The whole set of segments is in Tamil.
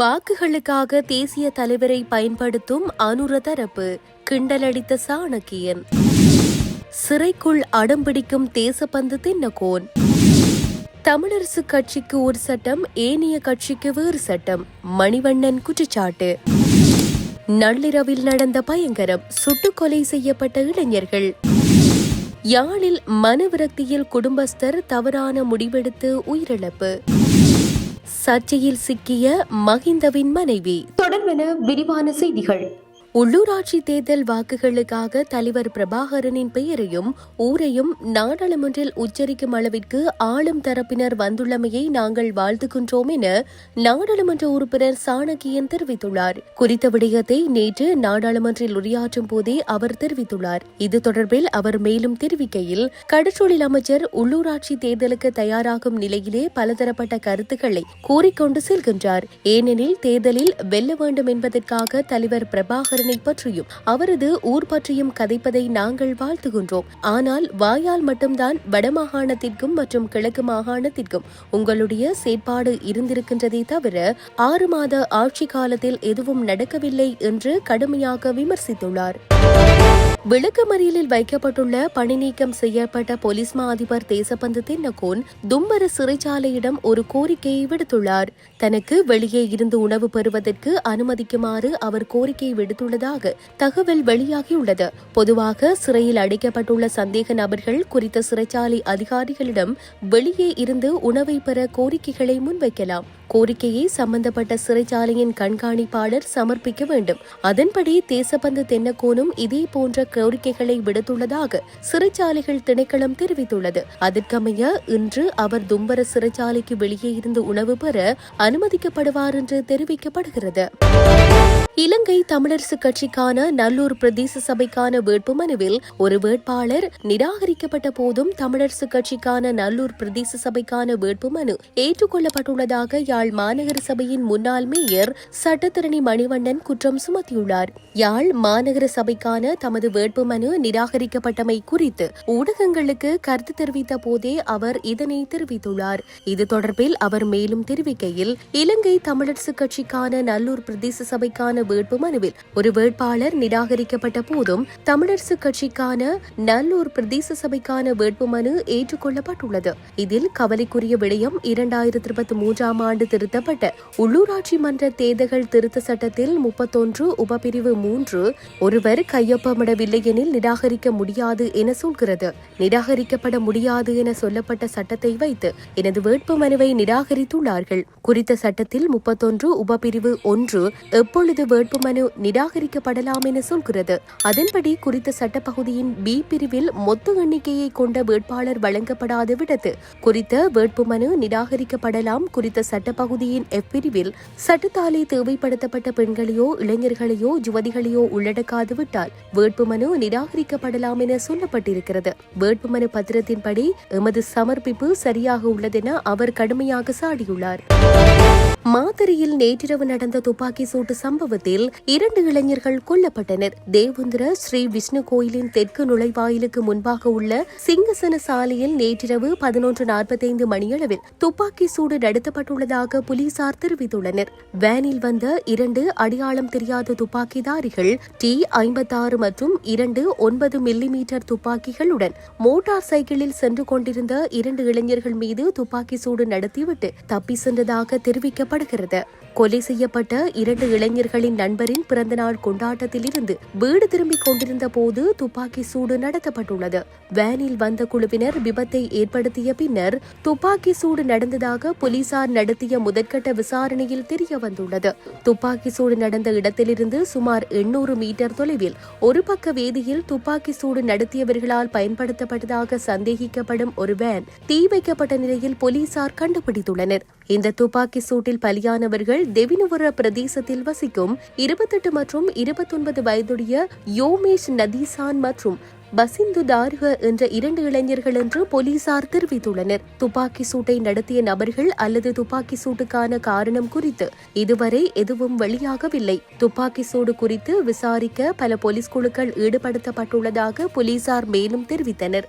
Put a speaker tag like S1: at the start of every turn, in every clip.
S1: வாக்குகளுக்காக தேசிய தலைவரை பயன்படுத்தும் அனுர தரப்பு கிண்டலடித்த சாணக்கியன். சிறைக்குள் அடம்பிடிக்கும் தேசப்பந்து தின்னகோன். தமிழரசு கட்சிக்கு ஒரு சட்டம் ஏனைய கட்சிக்கு வேறு சட்டம் மணிவண்ணன் குற்றச்சாட்டு. நள்ளிரவில் நடந்த பயங்கரம் சுட்டுக்கொலை செய்யப்பட்ட இளைஞர்கள். யாழில் மனவிரக்தியில் குடும்பஸ்தர் தவறான முடிவெடுத்து உயிரிழப்பு. சர்ச்சையில் சிக்கிய மகிந்தவின் மனைவி. தொடர்பென விரிவான செய்திகள். உள்ளூராட்சி தேர்தல் வாக்குகளுக்காக தலைவர் பிரபாகரனின் பெயரையும் ஊரையும் நாடாளுமன்றில் உச்சரிக்கும் அளவிற்கு ஆளும் தரப்பினர் வந்துள்ளமையை நாங்கள் வாழ்த்துகின்றோம் என நாடாளுமன்ற உறுப்பினர் சாணக்கியன் தெரிவித்துள்ளார். குறித்த விடயத்தை நேற்று நாடாளுமன்றில் உரையாற்றும் போதே அவர் தெரிவித்துள்ளார். இது தொடர்பில் அவர் மேலும் தெரிவிக்கையில் கடற்றொழில் அமைச்சர் உள்ளூராட்சி தேர்தலுக்கு தயாராகும் நிலையிலே பலதரப்பட்ட கருத்துக்களை கூறிக்கொண்டு செல்கின்றார். ஏனெனில் தேர்தலில் வெல்ல வேண்டும் என்பதற்காக தலைவர் பிரபாகரன் மகனை பற்றியும் அவரது ஊர் பற்றியும் கதைப்பதை நாங்கள் வாழ்த்துகின்றோம். ஆனால் வாயால் மட்டும்தான் வடமாகாணத்திற்கும் மற்றும் கிழக்கு மாகாணத்திற்கும் உங்களுடைய செயற்பாடு இருந்திருக்கின்றதே தவிர ஆறு மாத ஆட்சி காலத்தில் எதுவும் நடக்கவில்லை என்று கடுமையாக விமர்சித்துள்ளார். விளக்கமறியலில் வைக்கப்பட்டுள்ள பணி நீக்கம் செய்யப்பட்ட போலீஸ் மா அதிபர் தேசபந்து தின்னகோன் தும்பர சிறைச்சாலையிடம் ஒரு கோரிக்கையை விடுத்துள்ளார். தனக்கு வெளியே இருந்து உணவு பெறுவதற்கு அனுமதிக்குமாறு அவர் கோரிக்கை விடுத்துள்ளதாக தகவல் வெளியாகியுள்ளது. பொதுவாக சிறையில் அடைக்கப்பட்டுள்ள சந்தேக நபர்கள் குறித்த சிறைச்சாலை அதிகாரிகளிடம் வெளியே இருந்து உணவை பெற கோரிக்கைகளை முன்வைக்கலாம். கோரிக்கையை சம்பந்தப்பட்ட சிறைச்சாலையின் கண்காணிப்பாளர் சமர்ப்பிக்க வேண்டும். அதன்படி தேசபந்து தென்னக்கோனும் இதே போன்ற கோரிக்கைகளை விடுத்துள்ளதாக சிறைச்சாலைகள் திணைக்களம் தெரிவித்துள்ளது. அதற்கமைய இன்று அவர் தும்பர சிறைச்சாலைக்கு வெளியே இருந்து உணவு பெற அனுமதிக்கப்படுவார் என்று தெரிவிக்கப்படுகிறது. இலங்கை தமிழரசு கட்சிக்கான நல்லூர் பிரதேச சபைக்கான வேட்புமனுவில் ஒரு வேட்பாளர் நிராகரிக்கப்பட்ட போதும் தமிழரசு கட்சிக்கான நல்லூர் பிரதேச சபைக்கான வேட்புமனு ஏற்றுக்கொள்ளப்பட்டுள்ளதாக யாழ் மாநகர சபையின் முன்னாள் மேயர் சட்டத்திரணி மணிவண்ணன் குற்றம் சுமத்தியுள்ளார். யாழ் மாநகர சபைக்கான தமது வேட்புமனு நிராகரிக்கப்பட்டமை குறித்து ஊடகங்களுக்கு கருத்து தெரிவித்த போதே அவர் இதனை தெரிவித்துள்ளார். இது தொடர்பில் அவர் மேலும் தெரிவிக்கையில் இலங்கை தமிழரசு கட்சிக்கான நல்லூர் பிரதேச சபைக்கான வேட்பு மனுவில் ஒரு வேட்பாளர் நிராகரிக்கப்பட்ட போதும் தமிழரசு கட்சிக்கான நல்லூர் பிரதேச சபைக்கான வேட்பு மனு ஏற்றுக்கொள்ளப்பட்டுள்ளது. இதில் கவலைக்குரிய விடயம் இரண்டாயிரத்தி இருபத்தி மூன்றாம் ஆண்டு திருத்தப்பட்ட உள்ளூராட்சி மன்ற தேர்தல்கள் திருத்த சட்டத்தில் முப்பத்தொன்று உபபிரிவு மூன்று ஒருவர் கையொப்பமிடவில்லை எனில் நிராகரிக்க முடியாது என சொல்கிறது. நிராகரிக்கப்பட முடியாது என சொல்லப்பட்ட சட்டத்தை வைத்து எனது வேட்பு மனுவை நிராகரித்துள்ளார்கள். குறித்த சட்டத்தில் முப்பத்தொன்று உபபிரிவு ஒன்று எப்பொழுது வேட்புமனு நிராகரிக்கப்படலாம் என சொல்கிறது. அதன்படி குறித்த சட்டப்பகுதியின் பி பிரிவில் மொத்த எண்ணிக்கையை கொண்ட வேட்பாளர் வழங்கப்படாத விடத்து குறித்த வேட்புமனு நிராகரிக்கப்படலாம் குறித்த சட்டப்பகுதியின் எஃப் பிரிவில் சட்டத்தாலே தேவைப்படுத்தப்பட்ட பெண்களையோ இளைஞர்களையோ யுவதிகளையோ உள்ளடக்காது விட்டால் வேட்புமனு நிராகரிக்கப்படலாம் என சொல்லப்பட்டிருக்கிறது. வேட்புமனு பத்திரத்தின்படி எமது சமர்ப்பிப்பு சரியாக உள்ளதென அவர் கடுமையாக சாடியுள்ளார். மாதிரியில் நேற்றிரவு நடந்த துப்பாக்கி சூட்டு சம்பவத்தில் இரண்டு இளைஞர்கள் கொல்லப்பட்டனர். தேவுந்திர ஸ்ரீ விஷ்ணு கோயிலின் தெற்கு நுழைவாயிலுக்கு முன்பாக உள்ள சிங்கசன சாலையில் நேற்றிரவு பதினொன்று நாற்பத்தைந்து மணியளவில் துப்பாக்கி சூடு நடத்தப்பட்டுள்ளதாக போலீசார் தெரிவித்துள்ளனர். வேனில் வந்த இரண்டு அடையாளம் தெரியாத துப்பாக்கிதாரிகள் டி ஐம்பத்தாறு மற்றும் இரண்டு ஒன்பது மில்லி மீட்டர் துப்பாக்கிகளுடன் மோட்டார் சைக்கிளில் சென்று கொண்டிருந்த இரண்டு இளைஞர்கள் மீது துப்பாக்கி சூடு நடத்திவிட்டு தப்பி சென்றதாக தெரிவிக்கப்படுகிறது கொலை செய்யப்பட்ட இரண்டு இளைஞர்களின் நண்பரின் பிறந்தநாள் கொண்டாட்டத்தில் இருந்து வீடு திரும்பிக் கொண்டிருந்த போது துப்பாக்கி சூடு நடத்தப்பட்டுள்ளது. வேனில் வந்த குழுவினர் விபத்தை ஏற்படுத்திய பின்னர் துப்பாக்கி சூடு நடந்ததாக போலீசார் நடத்திய முதற்கட்ட விசாரணையில் தெரிய வந்துள்ளது. துப்பாக்கி சூடு நடந்த இடத்திலிருந்து சுமார் எண்ணூறு மீட்டர் தொலைவில் ஒரு பக்க வேதியில் துப்பாக்கி சூடு நடத்தியவர்களால் பயன்படுத்தப்பட்டதாக சந்தேகிக்கப்படும் ஒரு வேன் தீ வைக்கப்பட்ட நிலையில் போலீசார் கண்டுபிடித்துள்ளனர். இந்த துப்பாக்கி சூட்டில் பலியானவர்கள் தெவினுவர பிரதேசத்தில் வசிக்கும் இருபத்தெட்டு மற்றும் இருபத்தொன்பது வயதுடைய யோமேஷ் நதீசான் மற்றும் பசிந்து தார்க என்ற இரண்டு இளைஞர்கள் என்று போலீசார் தெரிவித்துள்ளனர். துப்பாக்கி சூட்டை நடத்திய நபர்கள் அல்லது துப்பாக்கி சூட்டுக்கான காரணம் குறித்து இதுவரை எதுவும் வெளியாகவில்லை. துப்பாக்கி சூடு குறித்து விசாரிக்க பல போலீஸ் குழுக்கள் ஈடுபடுத்தப்பட்டுள்ளதாக போலீசார் மேலும் தெரிவித்தனர்.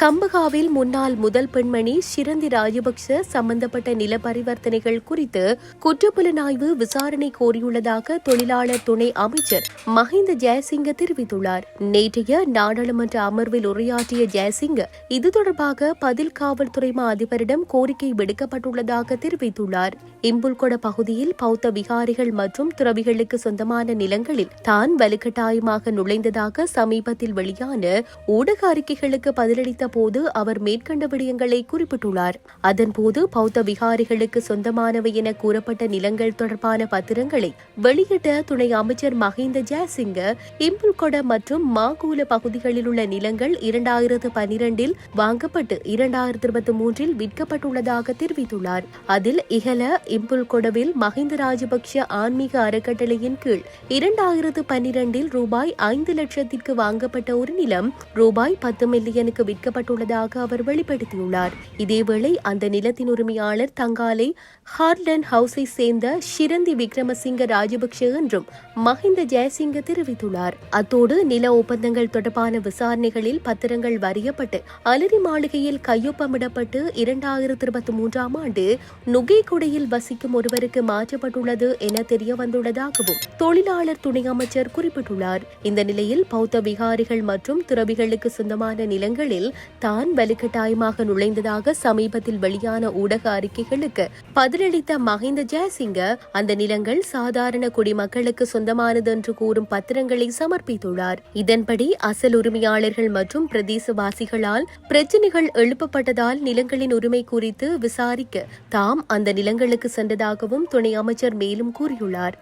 S1: கம்பகாவில் முன்னாள் முதல் பெண்மணி சிரந்தி ராஜபக்ஷ சம்பந்தப்பட்ட நில பரிவர்த்தனைகள் குறித்து குற்றப்புலனாய்வு விசாரணை கோரியுள்ளதாக தொழிலாளர் துணை அமைச்சர் மஹிந்த ஜெயசிங்க தெரிவித்துள்ளார். நேற்றைய நாடாளுமன்ற அமர்வில் உரையாற்றிய ஜெயசிங்க இது தொடர்பாக பதில் காவல்துறை மா அதிபரிடம் கோரிக்கை விடுக்கப்பட்டுள்ளதாக தெரிவித்துள்ளார். இம்புல்கொட பகுதியில் பௌத்த விகாரிகள் மற்றும் துறவிகளுக்கு சொந்தமான நிலங்களில் தான் வலுக்கட்டாயமாக நுழைந்ததாக சமீபத்தில் வெளியான ஊடக அறிக்கைகளுக்கு பதிலளித்த போது அவர் மேற்கண்ட விடயங்களை குறிப்பிட்டுள்ளார். அதன்போது பௌத்த விகாரிகளுக்கு சொந்தமானவை என கூறப்பட்ட நிலங்கள் தொடர்பான பத்திரங்களை வெளியிட்ட துணை அமைச்சர் மஹிந்த ஜெயசிங்க இம்புல்கொட மற்றும் மாகூல பகுதிகளில் உள்ள நிலங்கள் இரண்டாயிரத்து பனிரெண்டில் வாங்கப்பட்டு இரண்டாயிரத்து இருபத்தி மூன்றில் விற்கப்பட்டுள்ளதாக தெரிவித்துள்ளார். அதில் இகல இம்புல்கொடவில் மஹிந்த ராஜபக்ஷ ஆன்மீக அறக்கட்டளையின் கீழ் இரண்டாயிரத்து பன்னிரண்டில் ரூபாய் ஐந்து லட்சத்திற்கு வாங்கப்பட்ட ஒரு நிலம் ரூபாய் பத்து மில்லியனுக்கு விற்கப்பட்டுள்ளதாக அவர் வெளிப்படுத்தியுள்ளார். இதேவேளை அந்த நிலத்தின் உரிமையாளர் தங்காலை ஹார்டன் ஹவுஸை சேர்ந்த ஷிரந்தி விக்ரமசிங்க ராஜபக்ஷ என்றும் மஹிந்த ஜெயசிங்க தெரிவித்துள்ளார். அத்தோடு நில ஒப்பந்தங்கள் தொடர்பான விசாரணைகளில் பத்திரங்கள் வரியப்பட்டு அலரி மாளிகையில் கையொப்பமிடப்பட்டு இரண்டாயிரத்தி இருபத்தி மூன்றாம் ஆண்டு நுகைக்குடையில் வசிக்கும் ஒருவருக்கு மாற்றப்பட்டுள்ளது என தெரிய வந்துள்ளதாகவும் தொழிலாளர் துணை அமைச்சர் குறிப்பிட்டுள்ளார். இந்த நிலையில் பௌத்த விகாரிகள் மற்றும் துறவிகளுக்கு சொந்தமான நிலங்களில் தான் வலுக்கட்டாயமாக நுழைந்ததாக சமீபத்தில் வெளியான ஊடக அறிக்கைகளுக்கு பதிலளித்த மஹிந்த ஜெயசிங்க அந்த நிலங்கள் சாதாரண குடிமக்களுக்கு சொந்தமானது என்று கூறும் பத்திரங்களை சமர்ப்பித்துள்ளார். இதன்படி அசல் உரிமையாளர்கள் மற்றும் பிரதேசவாசிகளால் பிரச்சினைகள் எழுப்பப்பட்டதால் நிலங்களின் உரிமை குறித்து விசாரிக்க தாம் அந்த நிலங்களுக்கு சென்றதாகவும் துணை அமைச்சர் மேலும் கூறியுள்ளார்.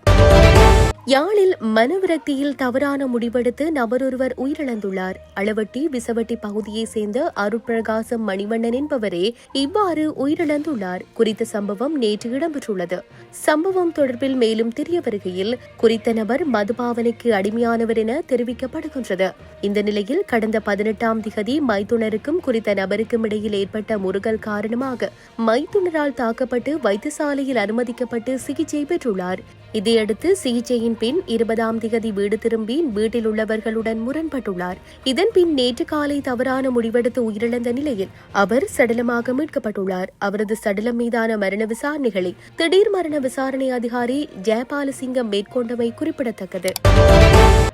S1: யாழில் மனவிரக்தியில் தவறான முடிவெடுத்து நபரொருவர் உயிரிழந்துள்ளார். அளவட்டி விசவட்டி பகுதியைச் சேர்ந்த அருட்பிரகாசம் மணிவண்ணன் என்பவரே இவ்வாறு உயிரிழந்துள்ளார் குறித்த சம்பவம் நேற்று இடம்பெற்றுள்ளது. சம்பவம் தொடர்பில் மேலும் தெரிய வருகையில் குறித்த நபர் மதுபாவனைக்கு அடிமையானவர் என தெரிவிக்கப்படுகின்றது. இந்த நிலையில் கடந்த பதினெட்டாம் திகதி மைத்துனருக்கும் குறித்த நபருக்கும் இடையில் ஏற்பட்ட முருகல் காரணமாக மைத்துனரால் தாக்கப்பட்டு வைத்தியசாலையில் அனுமதிக்கப்பட்டு சிகிச்சை பெற்றுள்ளார். இதையடுத்து சிகிச்சையின் பின் இருபதாம் திகதி வீடு திரும்பி வீட்டில் உள்ளவர்களுடன் முரண்பட்டுள்ளார். இதன் பின் நேற்று காலை தவறான முடிவெடுத்து உயிரிழந்த நிலையில் அவர் சடலமாக மீட்கப்பட்டுள்ளார். அவரது சடலம் மீதான மரண விசாரணைகளை திடீர் மரண விசாரணை அதிகாரி ஜெயபாலசிங்கம் மேற்கொண்டமை குறிப்பிடத்தக்கது.